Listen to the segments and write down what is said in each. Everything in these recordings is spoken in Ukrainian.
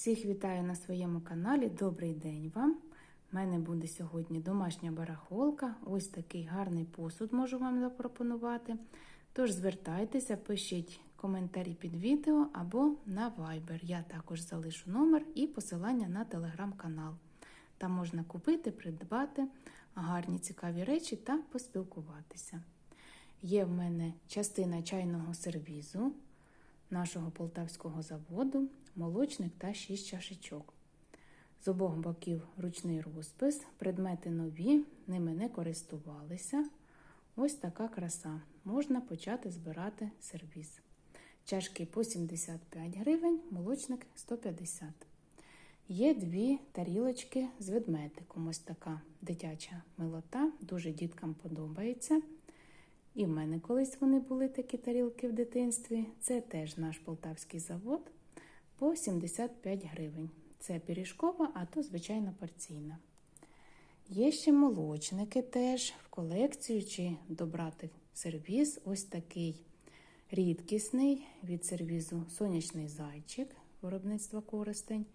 Всіх вітаю на своєму каналі. Добрий день вам! У мене буде сьогодні домашня барахолка. Ось такий гарний посуд можу вам запропонувати. Тож звертайтеся, пишіть коментарі під відео або на Viber. Я також залишу номер і посилання на телеграм-канал. Там можна купити, придбати гарні цікаві речі та поспілкуватися. Є в мене частина чайного сервізу нашого полтавського заводу, молочник та 6 чашечок. З обох боків ручний розпис, предмети нові, ними не користувалися. Ось така краса. Можна почати збирати сервіз. Чашки по 75 гривень, молочник 150. Є дві тарілочки з ведмедиком. Ось така дитяча милота, дуже діткам подобається. І в мене колись вони були такі тарілки в дитинстві. Це теж наш полтавський завод по 75 гривень. Це пиріжкова, а то звичайно порційна. Є ще молочники теж в колекцію чи добрати сервіз. Ось такий рідкісний від сервізу сонячний зайчик виробництва користень.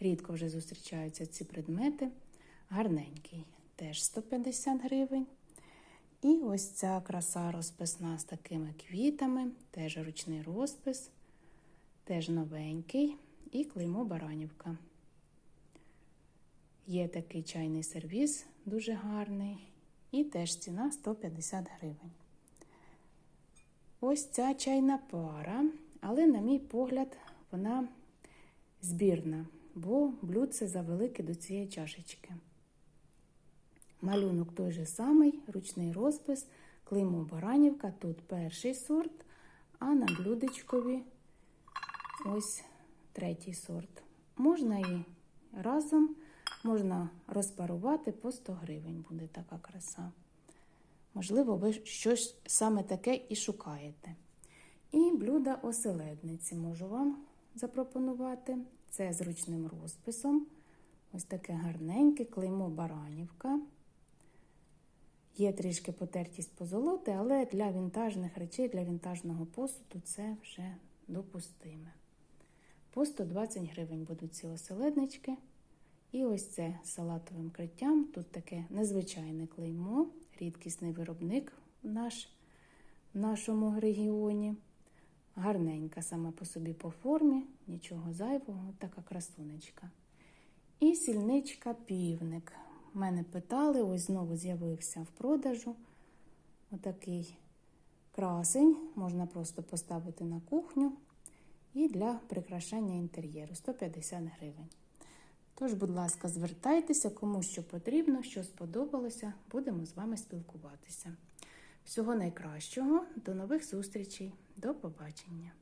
Рідко вже зустрічаються ці предмети. Гарненький, теж 150 гривень. І ось ця краса розписна з такими квітами, теж ручний розпис, теж новенький і клеймо Баранівка. Є такий чайний сервіс, дуже гарний, і теж ціна 150 гривень. Ось ця чайна пара, але, на мій погляд, вона збірна, бо блюдце завелике до цієї чашечки. Малюнок той же самий, ручний розпис, клеймо Баранівка, тут перший сорт, а на блюдечкові ось третій сорт. Можна і разом, можна розпарувати по 100 гривень, буде така краса. Можливо, ви щось саме таке і шукаєте. І блюда оселедниці можу вам запропонувати. Це з ручним розписом. Ось таке гарненьке клеймо Баранівка. Є трішки потертість позолоти, але для вінтажних речей, для вінтажного посуду це вже допустиме. По 120 гривень будуть ці оселеднички. І ось це салатовим криттям. Тут таке незвичайне клеймо, рідкісний виробник наш, в нашому регіоні. Гарненька сама по собі по формі, нічого зайвого, така красунечка. І сільничка півник. Мене питали, ось знову з'явився в продажу. Отакий красень, можна просто поставити на кухню і для прикрашання інтер'єру 150 гривень. Тож, будь ласка, звертайтеся, кому що потрібно, що сподобалося, будемо з вами спілкуватися. Всього найкращого, до нових зустрічей, до побачення!